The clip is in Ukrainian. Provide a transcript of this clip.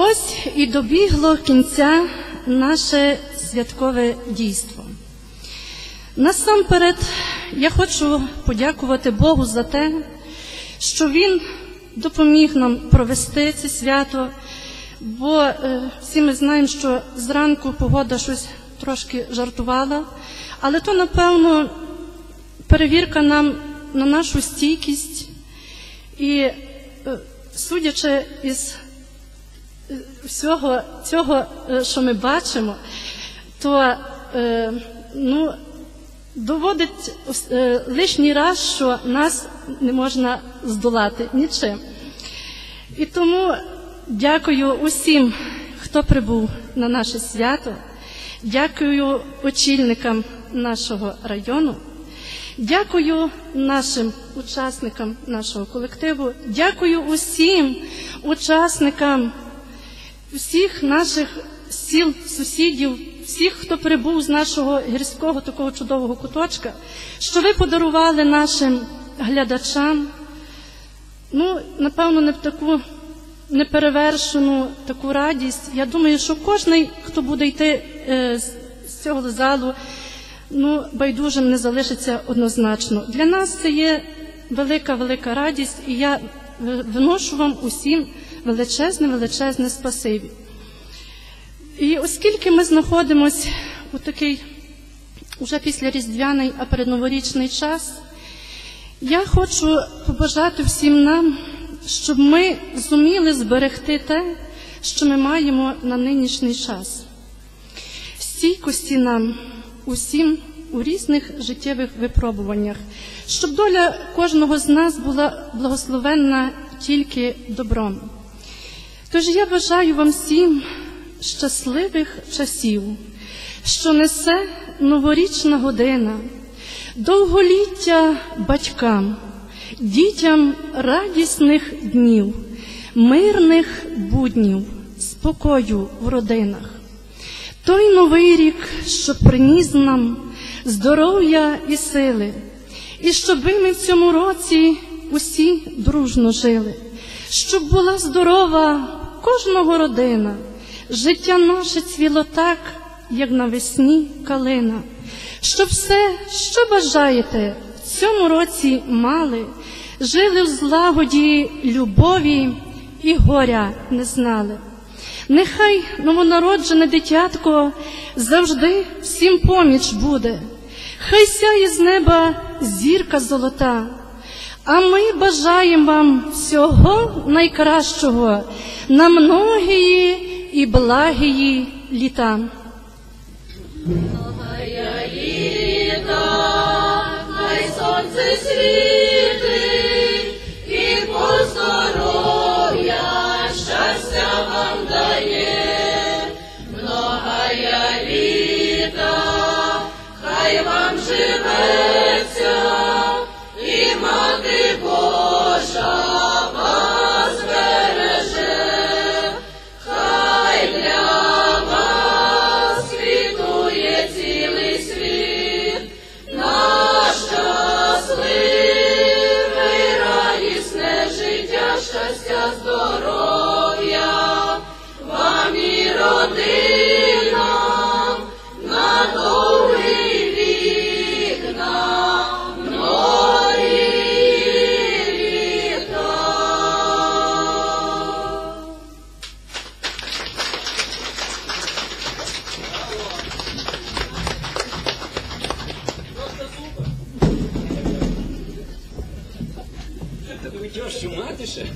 Ось і добігло кінця наше святкове дійство. Насамперед, я хочу подякувати Богу за те, що Він допоміг нам провести це свято, бо е, всі ми знаємо, що зранку погода щось трошки жартувала, але то, напевно, перевірка нам на нашу стійкість і, е, судячи із всього цього, е, що ми бачимо, то е, ну, доводить е, лишній раз, що нас не можна здолати нічим. І тому дякую усім, хто прибув на наше свято. Дякую очільникам нашого району. Дякую нашим учасникам нашого колективу. Дякую усім учасникам всіх наших сіл, сусідів, всіх, хто прибув з нашого гірського такого чудового куточка, що ви подарували нашим глядачам. Ну, напевно, не в таку неперевершену таку радість. Я думаю, що кожен, хто буде йти е, з- цього залу, ну, байдужим не залишиться однозначно. Для нас це є велика, велика радість, і я виношу вам усім величезне, величезне спасибі. І оскільки ми знаходимося у такий уже після різдвяний, а передноворічний час, я хочу побажати всім нам, щоб ми зуміли зберегти те, що ми маємо на нинішній час. Стійкості нам усім у різних життєвих випробуваннях, щоб доля кожного з нас була благословенна тільки добром. Тож я бажаю вам всім щасливих часів, що несе новорічна година, довголіття батькам, дітям радісних днів, мирних буднів, спокою в родинах. Той новий рік, що приніс нам здоров'я і сили, і щоби ми в цьому році усі дружно жили, щоб була здорова кожного родина, життя наше цвіло так, як навесні калина, щоб все, що бажаєте, в цьому році мали, жили в злагоді, любові і горя не знали. Нехай новонароджене дитятко завжди всім поміч буде, хай сяє з неба зірка золота, а ми бажаємо вам всього найкращого на многії і благії літа. Хай сонце світить і по здоров'я щастя вам дає, многая літа, хай вам живеться, Ви чого, що мати ще?